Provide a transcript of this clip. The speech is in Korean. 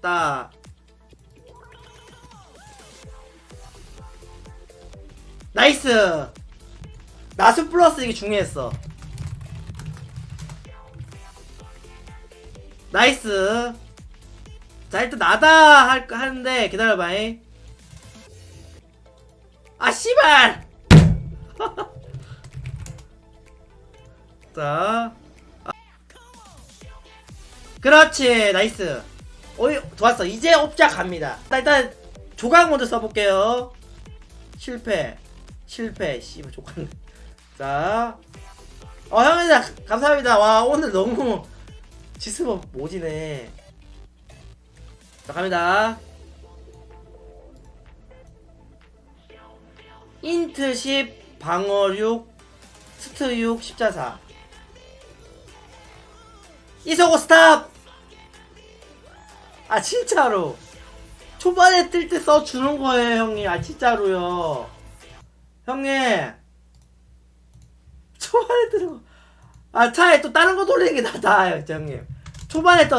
싶다. 나이스. 나수 플러스 이게 중요했어. 나이스. 자 일단 나다 할 하는데 기다려봐잉. 아 씨발. 자. 아. 그렇지 나이스. 어이 좋았어 이제 옵자 갑니다. 자, 일단 조각 먼저 써볼게요. 실패 실패 씨발 조각. 자. 어 형님 감사합니다. 와 오늘 너무 지스법 모지네. 자 갑니다. 인트 10 방어 6 스트 6 십자사 이소고 스탑 아 진짜로. 초반에 뜰 때 써주는 거예요 형님. 아 진짜로요. 형님. 초반에 뜨는 거아 차에 또 다른 거 돌리는 게 낫다 형님. 초반에 또